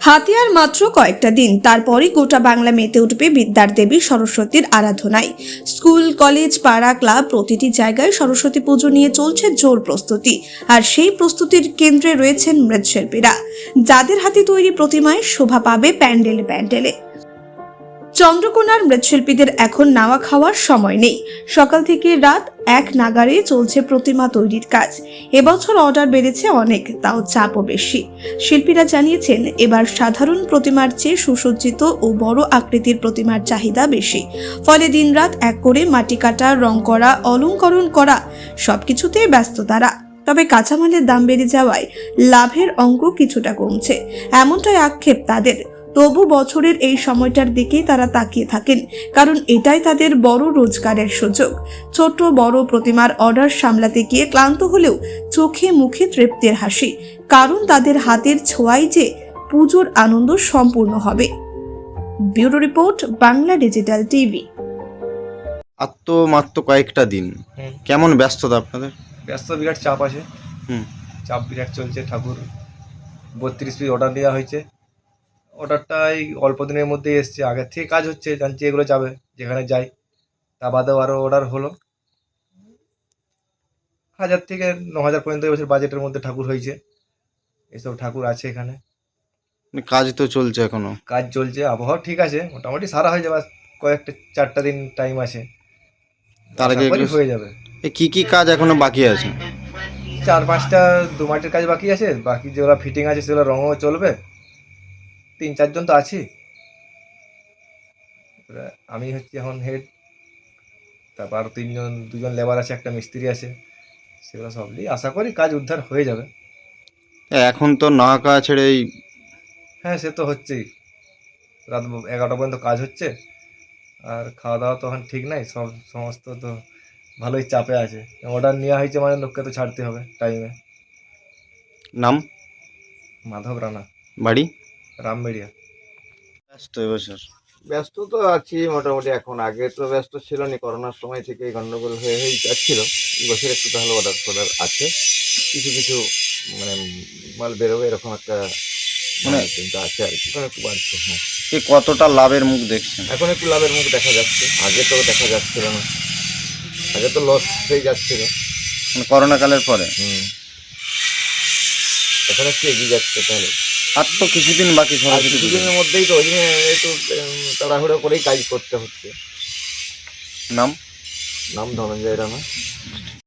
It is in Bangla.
হাতে আর মাত্র কয়েকটা দিন, তারপরই গোটা বাংলা মেতে উঠবে বিদ্যার দেবী সরস্বতীর আরাধনায়। স্কুল, কলেজ, পাড়া, ক্লাব প্রতিটি জায়গায় সরস্বতী পুজো নিয়ে চলছে জোর প্রস্তুতি, আর সেই প্রস্তুতির কেন্দ্রে রয়েছেন মৃৎশিল্পীরা। যাদের হাতে তৈরি প্রতিমায় শোভা পাবে প্যান্ডেলে প্যান্ডেলে। চন্দ্রকোনার মৃৎশিল্পীদের এখন নাওয়া খাওয়ার সময় নেই। সকাল থেকে রাত এক নাগারে চলছে প্রতিমা তৈরির কাজ। এবছর অর্ডার বেড়েছে অনেক, তাও চাপও বেশি। শিল্পীরা জানিয়েছেন, এবার সাধারণ প্রতিমার চেয়ে সুসজ্জিত ও বড় আকৃতির প্রতিমার চাহিদা বেশি। ফলে দিনরাত এক করে মাটি কাটা, রং করা, অলঙ্করণ করা, সবকিছুতেই ব্যস্ত তারা। তবে কাঁচামালের দাম বেড়ে যাওয়ায় লাভের অঙ্ক কিছুটা কমছে। এমনটাই আক্ষেপ তাদের। তবু বছরের এই সময়টার দিকেই তারা তাকিয়ে থাকেন কারণ এটাই তাদের বড় রোজগারের সুযোগ। ছোট বড় প্রতিমার অর্ডার সামলাতে গিয়ে ক্লান্ত হলেও চোখে মুখে তৃপ্তির হাসি কারণ তাদের হাতের ছোঁয়াই যে পুজোর আনন্দ সম্পূর্ণ হবে। Bureau report Bangla digital TV. আর তো মাত্র কয়েকটা দিন। হুম। কেমন ব্যস্ততা আপনাদের? ব্যস্ত বিরাট চাপ আছে। হুম। চাপ বিরাট চলছে ঠাকুর। বত্রিশ পিস অর্ডার দেওয়া হয়েছে। অর্ডারটা এই অল্প দিনের মধ্যেই এসছে। আগের থেকে কাজ হচ্ছে জানছি এগুলো যাবে যেখানে যাই। তা বাদেও আরও অর্ডার হলো। হাজার থেকে ন হাজার পর্যন্ত এবছর বাজেটের মধ্যে ঠাকুর হয়েছে। এসব ঠাকুর আছে এখানে। মানে কাজ তো চলছে এখনও। কাজ চলছে আবহাওয়া ঠিক আছে মোটামুটি সারা হয়ে যাবে। কয়েকটা চারটা দিন টাইম আছে। তার আগে হয়ে যাবে। কি কি কাজ এখনও বাকি আছে? চার পাঁচটা দু মাটির কাজ বাকি আছে। বাকি যেগুলো ফিটিং আছে সেগুলো রঙও চলবে। তিন চারজন তো আছি আমি হচ্ছি এখন হেড তারপর আরও তিনজন দুজন লেবার আছে একটা মিস্ত্রি আছে সেগুলো সব নিয়ে আশা করি কাজ উদ্ধার হয়ে যাবে। এখন তো নাকা ছেড়ে এই হ্যাঁ সে তো হচ্ছেই। রাত এগারোটা পর্যন্ত কাজ হচ্ছে আর খাওয়া দাওয়া তো এখন ঠিক নাই সব সমস্ত তো ভালোই চাপে আছে। অর্ডার নেওয়া হয়েছে মানে লোককে তো ছাড়তে হবে টাইমে নাম? মাধব রানা। বাড়ি? রামবেড়িয়া। ব্যস্ত এবছর ব্যস্ত তো আছি মোটামুটি এখন। আগে তো ব্যস্ত ছিল না করোনার সময় থেকে গন্ডগোল হয়ে হয়ে যাচ্ছিল। বছর একটু তাহলে অর্ডার ফর্ডার আছে। কিছু কিছু মানে মাল বেরোবে এরকম একটা মানে মানে- চিন্তা আছে আর কি। এখন একটু বাড়ছে হ্যাঁ। এ কতটা লাভের মুখ দেখছেন? এখন একটু লাভের মুখ দেখা যাচ্ছে। আগে তো দেখা যাচ্ছিল না। আগে তো লস হয়ে যাচ্ছিল। মানে করোনা কালের পরে? হুম। এখন একটু এগিয়ে যাচ্ছে তাহলে। আর তো কিছুদিন বাকি সরস্বতী। কিছুদিনের মধ্যেই তো ওই জন্য একটু তাড়াহুড়ো করেই কাজ করতে হচ্ছে। নাম? নাম ধনঞ্জয় রানা।